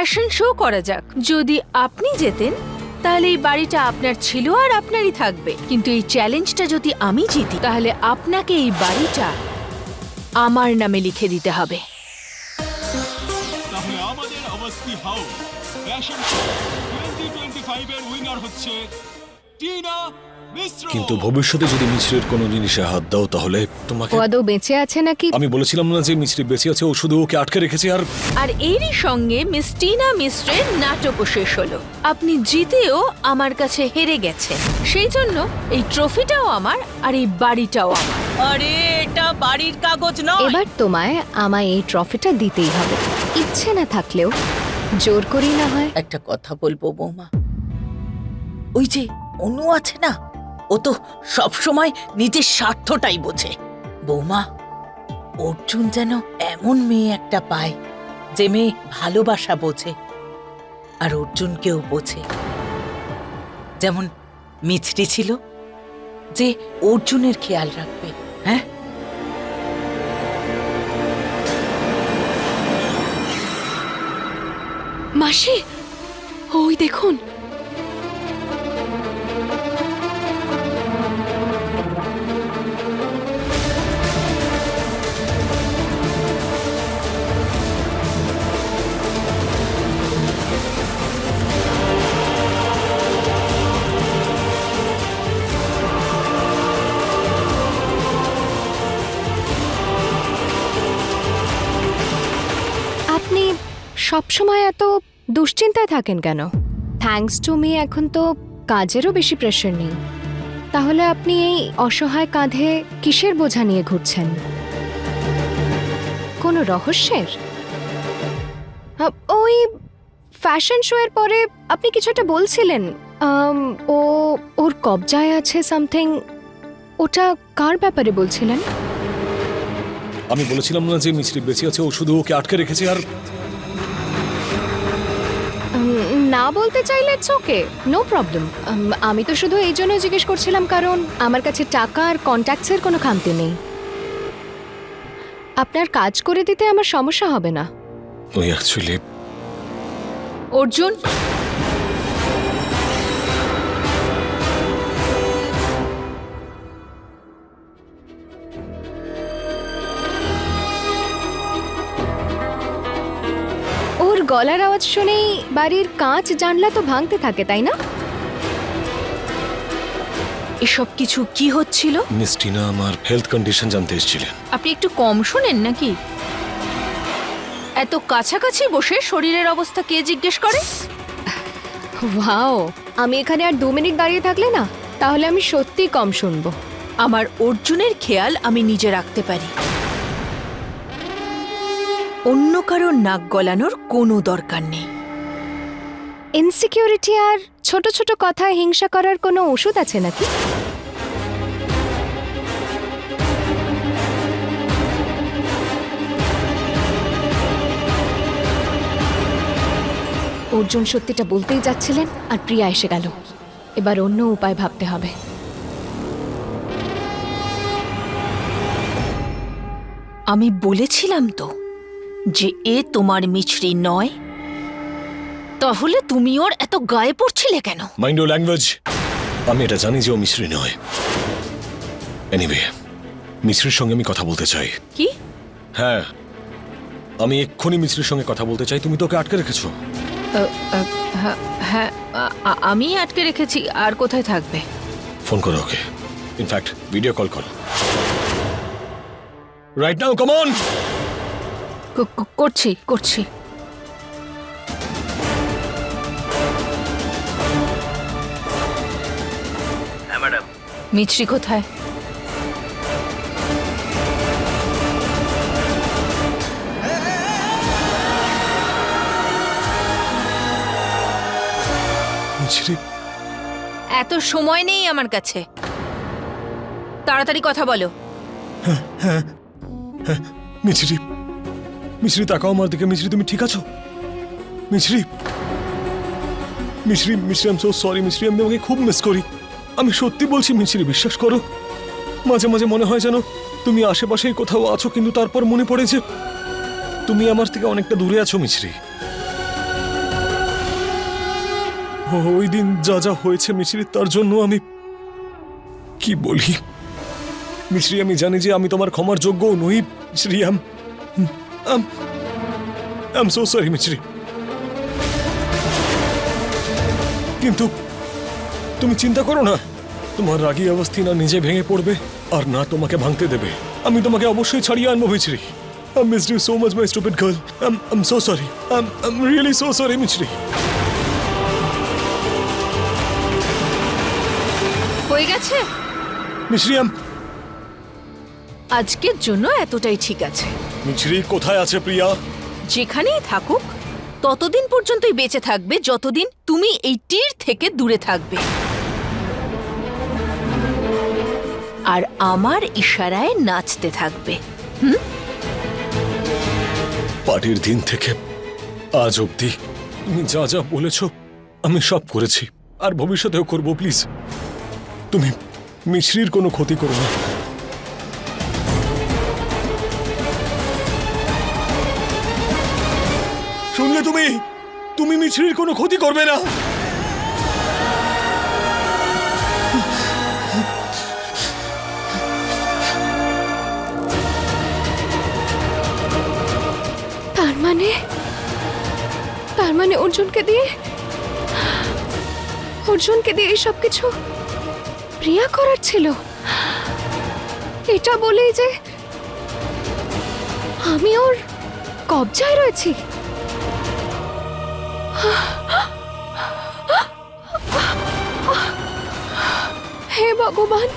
Fashion show করা যাক। যদি আপনি যেতেন তাহলে এই বাড়িটা আপনার ছিল আর আপনারই থাকবে। কিন্তু এই চ্যালেঞ্জটা যদি আমি জিতি, তাহলে আপনাকে এই বাড়িটা আমার নামে লিখে দিতে হবে। টিনা কিন্তু ভবিষ্যতে যদি মিছরির কোনো জিনিসে হাত দাও তাহলে তোমাকে ও আদৌ বেঁচে আছে নাকি? আমি বলেছিলাম না যে মিছরি বেঁচে আছে ও শুধু ওকে আটকে রেখেছে আর আর এরই সঙ্গে মিস টিনা মিস্ত্রের নাটকও শেষ হলো। আপনি জিতেও আমার কাছে হেরে গেছেন। সেই জন্য এই ট্রফিটাও আমার আর এই বাড়িটাও আমার। আরে এটা বাড়ির কাগজ নয়। এবার তোমায় আমায় এই ট্রফিটা দিতেই হবে। ইচ্ছে না থাকলেও জোর করেই না হয়। একটা কথা বলব বৌমা। ওই যে অনু আছে না? ও তো সবসময় নিজের স্বার্থটাই বোঝে। বৌমা, অর্জুন যেন এমন মেয়ে একটা পায় যে মেয়ে ভালোবাসা বোঝে আর অর্জুনকেও বোঝে। যেমন মিছরি ছিল যে অর্জুনের খেয়াল রাখবে হ্যাঁ? মাসি, ওই দেখুন সবসময় এত দুশ্চিন্তায় থাকেন কেন? থ্যাঙ্কস টু মি এখন তো কাজেরও বেশি প্রেশার নেই। তাহলে আপনি এই অসহায় কাঁধে কিসের বোঝা নিয়ে ঘুরছেন? কোনো রহস্যের? ওই ফ্যাশন শো এর পরে আপনি কিছু একটা বলছিলেন। ও, ওর কবজায় আছে সামথিং ওটা কার ব্যাপারে বলছিলেন? আমি বলেছিলাম না যে মিছরি বেঁচে আছে, ও শুধু ওকে আটকে রেখেছে আর না বলতে চাইলে চোখে নো প্রবলেম আমি তো শুধু এই জন্য জিজ্ঞেস করছিলাম কারণ আমার কাছে টাকা আর কন্ট্যাক্টসের কোনো খামতি নেই। আপনার কাজ করে দিতে আমার সমস্যা হবে না। ওই অ্যাকচুয়ালি অর্জুন? ওর গলার আওয়াজ শুনেই বাড়ির কাঁচ জানলা তো ভাঙতে থাকে তাই না? এসব কিছু কি হচ্ছিল? মিস টিনা আমার হেলথ কন্ডিশন জানতে এসেছিলেন। আপনি একটু কম শোনেন নাকি? এত কাছাকাছি বসে শরীরের অবস্থা কে জিজ্ঞেস করে? ওয়াও আমি এখানে আর দু মিনিট দাঁড়িয়ে থাকলে না? তাহলে আমি সত্যিই কম শুনব। আমার অর্জুনের খেয়াল আমি নিজে রাখতে পারি। অন্য কারোর নাক গলানোর কোনো দরকার নেই। ইনসিকিউরিটি আর ছোট ছোট কথায় হিংসা করার কোনো ওষুধ আছে নাকি? অর্জুন সত্যিটা বলতেই যাচ্ছিলেন আর প্রিয়া এসে গেল। এবার অন্য উপায় ভাবতে হবে। আমি বলেছিলাম তো যে এ তোমার মিছরি নয়? তাহলে তুমি ওর এত গায়ে পড়ছিলে কেন? মাইন্ড ও ল্যাঙ্গুয়েজ আমি এটা জানি যে ও মিছরি নয়। এনিওয়ে মিছরির সঙ্গে আমি কথা বলতে চাই। কি? হ্যাঁ আমি এক্ষুনি মিছরির সঙ্গে কথা বলতে চাই। তুমি তো ওকে আটকে রেখেছো। হ্যাঁ, হ্যাঁ আমি আটকে রেখেছি আর কোথায় থাকবে? ফোন করো okay. In fact video call করো। রাইট নাও কমন করছি করছি। হ্যাঁ ম্যাডাম। মিছরি কোথায়? মিছরি। এত সময় নেই আমার কাছে। তাড়াতাড়ি কথা বলো। হ্যাঁ হ্যাঁ হ্যাঁ মিছরি। মিছরি, তাকাও আমার দিকে। মিছরি, তুমি ঠিক আছো? মিছরি মিছরি মিছরি আম সো সরি মিছরি, আমি তোমাকে খুব মিস করি। আমি সত্যি বলছি, মিছরি, বিশ্বাস করো। মাঝে মাঝে মনে হয় যেন তুমি আশেপাশেই কোথাও আছো, কিন্তু তারপর মনে পড়ে যে তুমি আমার থেকে অনেকটা দূরে আছো, মিছরি। ওই দিন যা যা হয়েছে, মিছরি, তার জন্য আমি কি বলি? মিছরি, আমি জানি যে আমি তোমার ক্ষমার যোগ্য নই, মিছরি আম আম সো সরি মিছরি কিন্তু তুমি চিন্তা করো না তোমার রাগী অবস্থি না নিজে ভেঙে পড়বে আর না তোমাকে ভাঙতে দেবে আমি তোমাকে অবশ্যই ছাড়িয়ে আনব মিছরি I missed you so much, my stupid girl. I'm, I'm so sorry. I'm, I'm really so sorry, Michri. হয়ে গেছে মিছরি আম আজকের জন্য এতটাই ঠিক আছে মিছরি কোথায় আছে প্রিয়া? যেখানেই থাকুক ততদিন পর্যন্তই বেঁচে থাকবে যতদিন তুমি এই তীর থেকে দূরে থাকবে। আর আমার ইশারায় নাচতে থাকবে। পার্টির দিন থেকে আজ অবধি তুমি যা যা বলেছ আমি সব করেছি। আর ভবিষ্যতেও করব প্লিজ। তুমি মিছরির কোনো ক্ষতি করো না। শুনলে তুমি তুমি মিছরির কোনো ক্ষতি করবে না। তার মানে? তার মানে অর্জুনকে দিয়ে? অর্জুনকে দিয়ে সব কিছু প্রিয়া করার ছিল? এটা বলেই যে আমি ওর কবজায় রয়েছি। হে ভগবান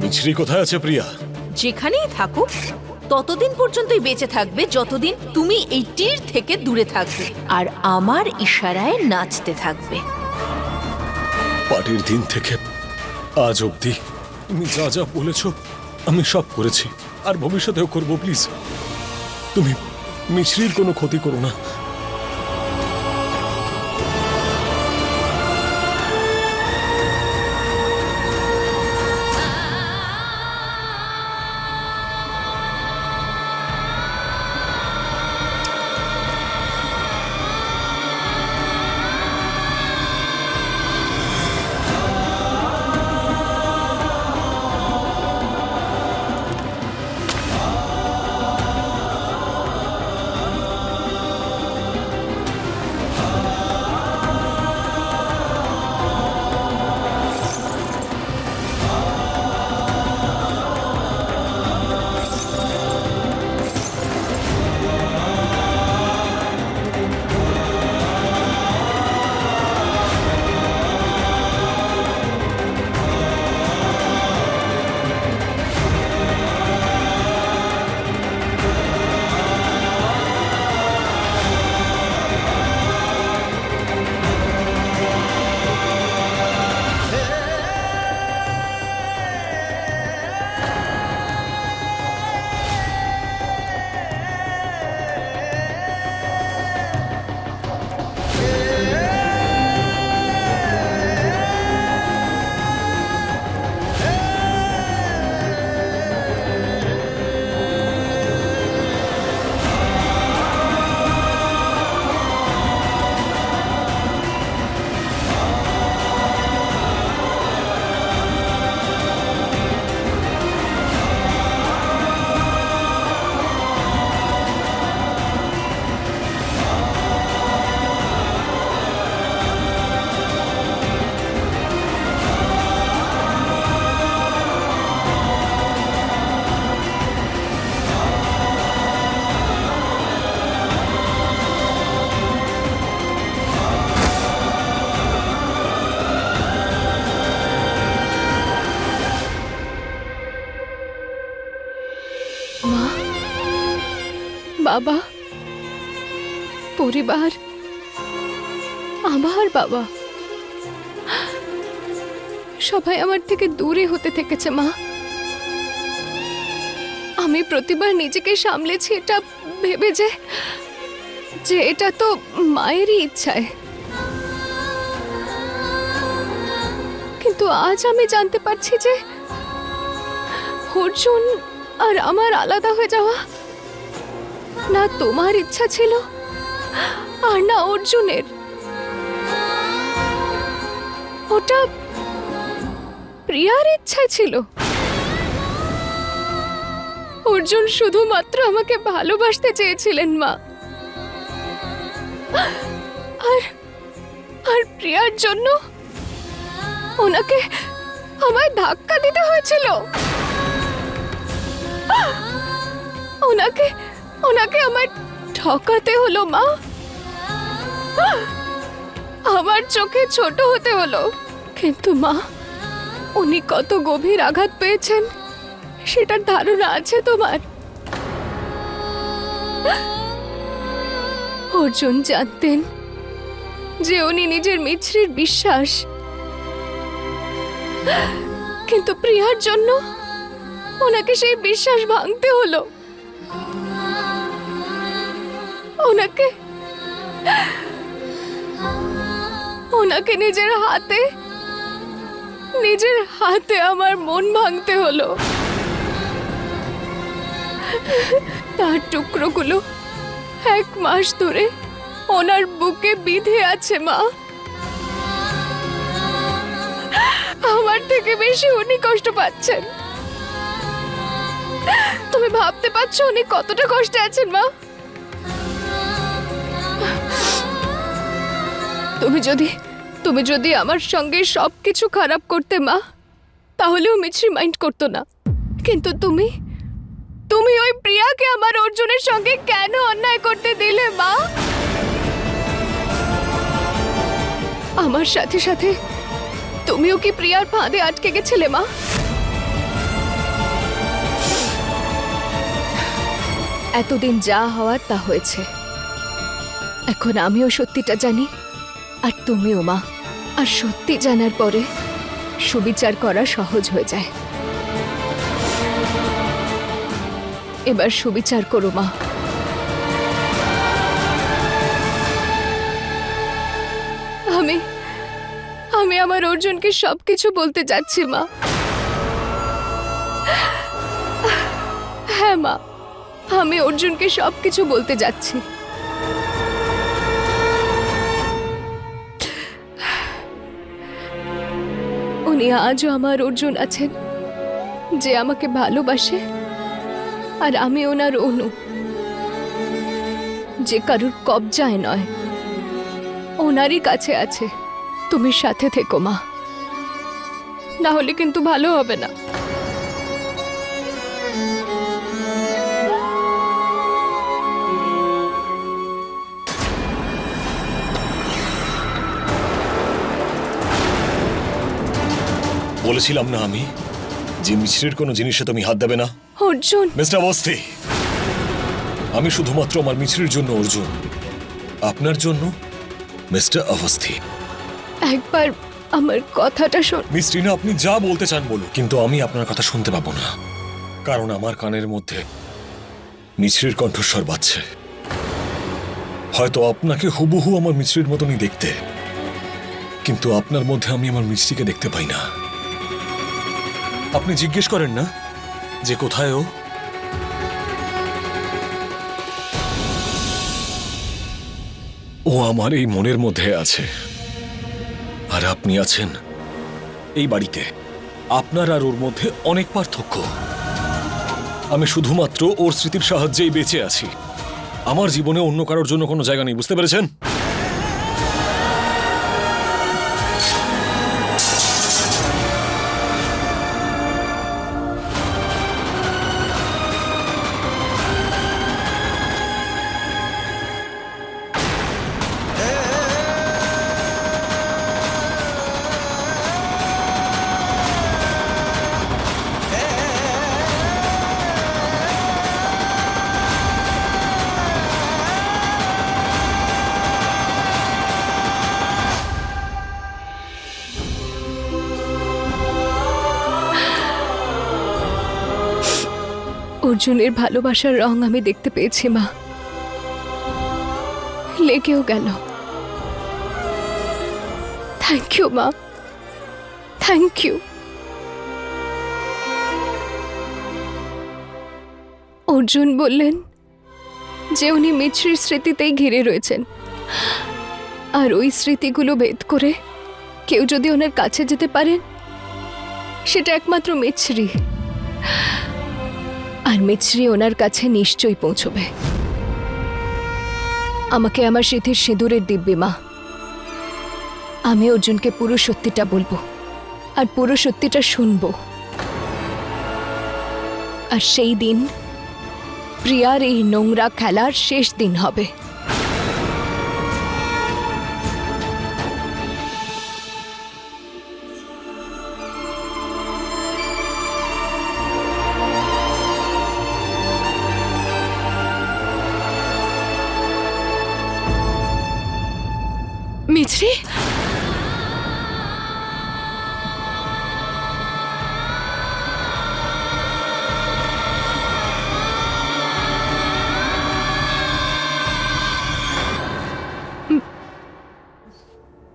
মিছরি কোথায় আছে প্রিয়া যেখানেই থাকুক ততদিন পর্যন্তই বেঁচে থাকবে যতদিন তুমি এই তীর থেকে দূরে থাকবে। আর আমার ইশারায় নাচতে থাকবে। পার্টির দিন থেকে আজ অবধি তুমি যা যা বলেছ, আমি সব করেছি। আর ভবিষ্যতেও করব, প্লিজ। তুমি মিশ্রির কোনো ক্ষতি করো না। বাবা। পরিবার। আমার বাবা। সবাই আমার থেকে দূরে হতে থেকেছে, মা। আমি প্রতিবার নিজেকে সামলেছি, এটা ভেবে যে যে এটা তো মায়েরই ইচ্ছায়। কিন্তু আজ আমি জানতে পারছি যে, অর্জুন আর আমার আলাদা হয়ে যাওয়া না তোমার ইচ্ছা ছিল? আর না অর্জুনের? ওটা প্রিয়ার ইচ্ছা ছিল। অর্জুন শুধুমাত্র আমাকে ভালোবাসতে চেয়েছিলেন, মা। আর আর প্রিয়ার জন্য ওনাকে আমায় ধাক্কা দিতে হয়েছিল। ওনাকে ওনাকে আমার ঠকাতে হলো, মা। আমার চোখে ছোট হতে হলো। কিন্তু, মা, উনি কত গভীর আঘাত পেয়েছেন, সেটার ধারণা আছে তোমার? অর্জুন জানতেন যে উনি নিজের মিছরির বিশ্বাস। কিন্তু প্রিয়ার জন্য ওনাকে সেই বিশ্বাস ভাঙতে হলো। ওনাকে ওনাকে নিজের হাতে নিজের হাতে আমার মন ভাঙতে হলো। তার টুকরোগুলো এক মাস ধরে ওনার বুকে বিধে আছে, মা। আমার থেকে বেশি উনি কষ্ট পাচ্ছেন। তুমি ভাবতে পারছ উনি কতটা কষ্টে আছেন, মা? তুমি যদি তুমি যদি আমার সঙ্গে সবকিছু খারাপ করতে, মা, তাহলেও মিছরি মাইন্ড করতো না। কিন্তু তুমি তুমি ওই প্রিয়াকে আমার অর্জুনের সঙ্গে কেন অন্যায় করতে দিলে, মা? আমার সাথে সাথে তুমিও কি প্রিয়ার ফাঁদে আটকে গেছিলে, মা? এতদিন যা হওয়ার তা হয়েছে। এখন আমিও সত্যিটা জানি। আর তুমিও, মা। আর সত্যি জানার পরে সুবিচার করা সহজ হয়ে যায়। এবার সুবিচার করো, মা। আমি আমি আমার অর্জুনকে সবকিছু বলতে যাচ্ছি, মা। হ্যাঁ মা। আমি অর্জুনকে সবকিছু বলতে যাচ্ছি। উনি আজও আমার অর্জুন আছেন, যে আমাকে ভালোবাসে, আর আমি ওনার অনু। যে কারুর কবজায় নয়, ওনারই কাছে আছে। তুমি সাথে থেকো মা। না হলে কিন্তু ভালো হবে না। বলেছিলাম না আমি যে মিছরির কোনো জিনিসে তুমি হাত দেবে না? অর্জুন। মিস্টার অবস্থি আমি শুধুমাত্র আমার মিছরির জন্য অর্জুন। আপনার জন্য মিস্টার অবস্থি। একবার আমার কথাটা শোন। মিস টিনা আপনি যা বলতে চান বলুন কিন্তু আমি আপনার কথা শুনতে পাবো না। কারণ আমার কানের মধ্যে মিছরির কণ্ঠস্বর বাজছে। হয়তো আপনাকে হুবহু আমার মিছরির মতনই দেখতে। কিন্তু আপনার মধ্যে আমি আমার মিছরিকে দেখতে পাই না। আপনি জিজ্ঞেস করেন না যে কোথায় ও? ও আমার এই মনের মধ্যে আছে। আর আপনি আছেন এই বাড়িতে। আপনার আর ওর মধ্যে অনেক পার্থক্য। আমি শুধুমাত্র ওর স্মৃতির সাহায্যেই বেঁচে আছি। আমার জীবনে অন্য কারোর জন্য কোনো জায়গা নেই, বুঝতে পেরেছেন? অর্জুনের ভালোবাসার রং আমি দেখতে পেয়েছি, মা। লেগেও গেল। থ্যাংক ইউ মা। থ্যাংক ইউ অর্জুন বললেন যে উনি মিছরির স্মৃতিতেই ঘিরে রয়েছেন। আর ওই স্মৃতিগুলো ভেদ করে কেউ যদি ওনার কাছে যেতে পারেন, সেটা একমাত্র মিছরি। আর মিছরি ওনার কাছে নিশ্চয়ই পৌঁছবে। আমাকে আমার সিঁথির সিঁদুরের দিব্যি, মা। আমি অর্জুনকে পুরো সত্যিটা বলব আর পুরো সত্যিটা শুনব। আর সেই দিন, প্রিয়ার এই নোংরা খেলার শেষ দিন হবে।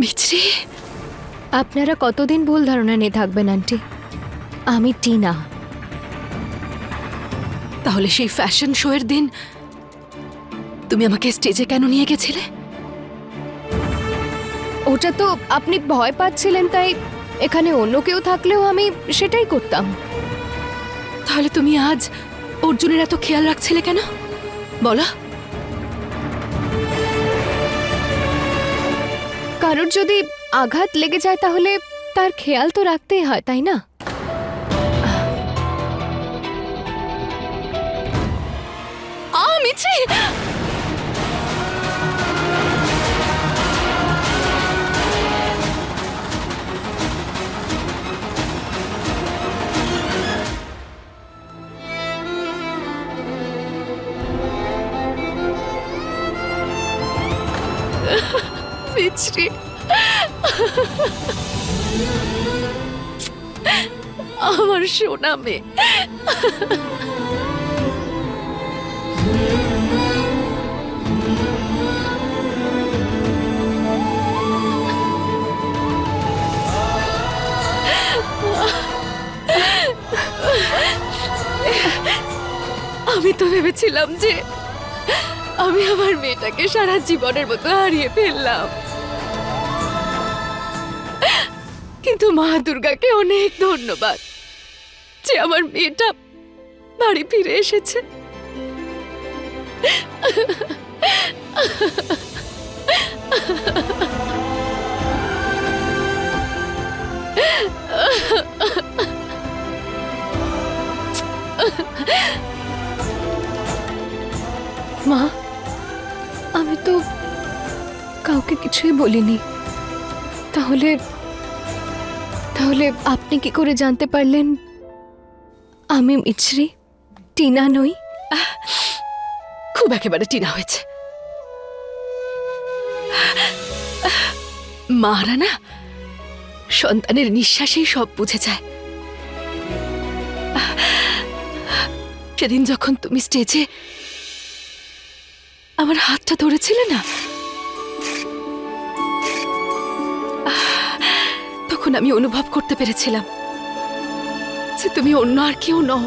মিছরি, আপনারা কতদিন ভুল ধারণা নিয়ে থাকবেন, আন্টি? আমি টিনা। তাহলে সেই ফ্যাশন শো এর দিন তুমি আমাকে স্টেজে কেন নিয়ে গেছিলে? ওটা তো আপনি ভয় পাচ্ছিলেন, তাই এখানে অন্য কেউ থাকলেও আমি সেটাই করতাম। তাহলে তুমি আজ অর্জুনের এত খেয়াল রাখছিলে কেন? বলো। কারোর যদি আঘাত লেগে যায় তাহলে তার খেয়াল তো রাখতেই হয়, তাই না? আ মিছরি সোনা আমি তো ভেবেছিলাম যে আমি আমার মেয়েটাকে সারা জীবনের মতো হারিয়ে ফেললাম। কিন্তু মা দুর্গাকে অনেক ধন্যবাদ। যে আমার মেয়েটা বাড়ি ফিরে এসেছে। মা, আমি তো কাউকে কিছুই বলিনি। তাহলে তাহলে আপনি কি করে জানতে পারলেন আমি মিছরি, টিনা নই। খুব একেবারে টিনা হয়েছে। মারা না সন্তানের নিঃশ্বাসেই সব বুঝে যায়। সেদিন যখন তুমি স্টেজে আমার হাতটা ধরেছিলে না, তখন আমি অনুভব করতে পেরেছিলাম। যে তুমি অন্য আর কেউ নও।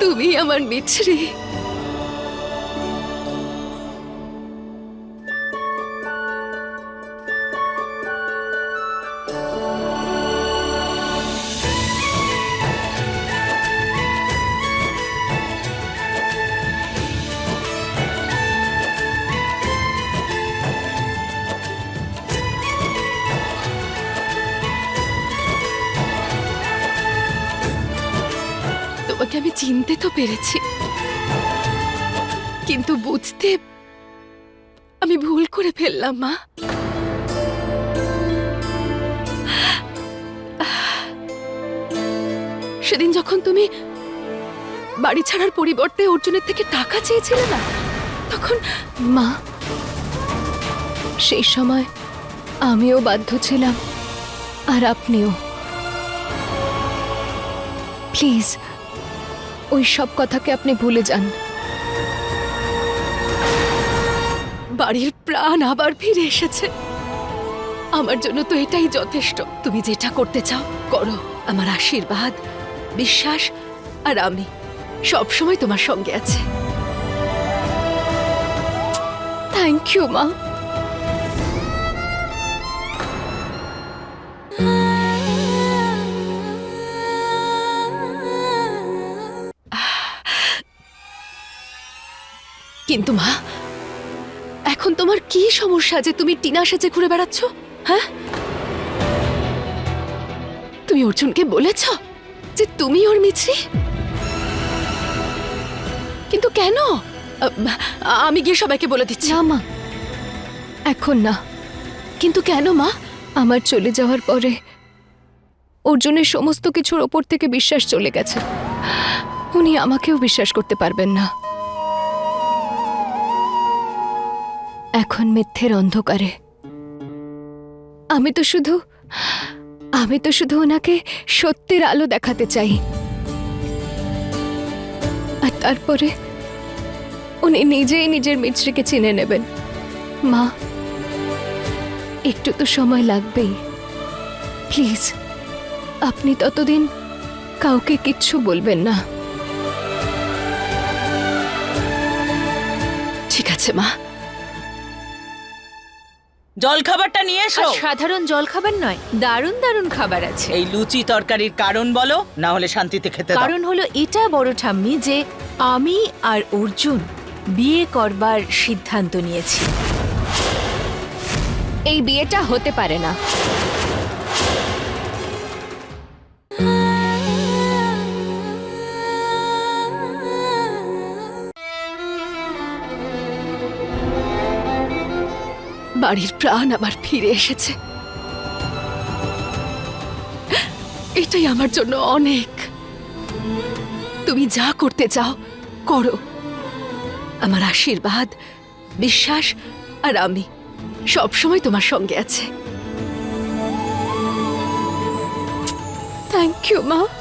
তুমি আমার মিছরি। তো পেরেছি। কিন্তু বুঝতে আমি ভুল করে ফেললাম, মা। সেদিন যখন তুমি বাড়ি ছাড়ার পরিবর্তে অর্জুনের থেকে টাকা চেয়েছিলে না, তখন, মা, সেই সময় আমিও বাধ্য ছিলাম, আর আপনিও। প্লিজ ওই সব কথাকে আপনি ভুলে যান। বাড়ির প্রাণ আবার ফিরে এসেছে। আমার জন্য তো এটাই যথেষ্ট। তুমি যেটা করতে চাও, করো। আমার আশীর্বাদ, বিশ্বাস আর আমি সব সময় তোমার সঙ্গে আছে। থ্যাংক ইউ মা। কিন্তু মা এখন তোমার কি সমস্যা যে তুমি টিনা সেজে ঘুরে বেড়াচ্ছ হ্যাঁ? তুমি অর্জুনকে বলেছ যে তুমি ওর মিছরি? কিন্তু কেন? আমি গিয়ে সবাইকে বলে দিচ্ছি। না মা। এখন না। কিন্তু কেন মা? আমার চলে যাওয়ার পরে অর্জুনের সমস্ত কিছুর ওপর থেকে বিশ্বাস চলে গেছে। উনি আমাকেও বিশ্বাস করতে পারবেন না। এখন মিথ্যের অন্ধকারে। আমি তো শুধু, আমি তো শুধু ওনাকে সত্যের আলো দেখাতে চাই। আর তারপরে উনি নিজেই নিজের মিত্রকে চিনে নেবেন। মা, একটু তো সময় লাগবেই। প্লিজ, আপনি ততদিন কাউকে কিচ্ছু বলবেন না। ঠিক আছে, মা। জল খাবারটা নিয়ে এসো। আর সাধারণ জলখাবার নয় দারুণ দারুণ খাবার আছে। এই লুচি তরকারির কারণ বলো না হলে শান্তিতে খেতে দাও। কারণ হলো এটা বড় ঠাম্মি যে আমি আর অর্জুন বিয়ে করবার সিদ্ধান্ত নিয়েছি। এই বিয়েটা হতে পারে না। বাড়ির প্রাণ আবার ফিরে এসেছে। এটাই আমার জন্য অনেক। তুমি যা করতে চাও, করো। আমার আশীর্বাদ, বিশ্বাস আর আমি সবসময় তোমার সঙ্গে আছে। থ্যাংক ইউ মা।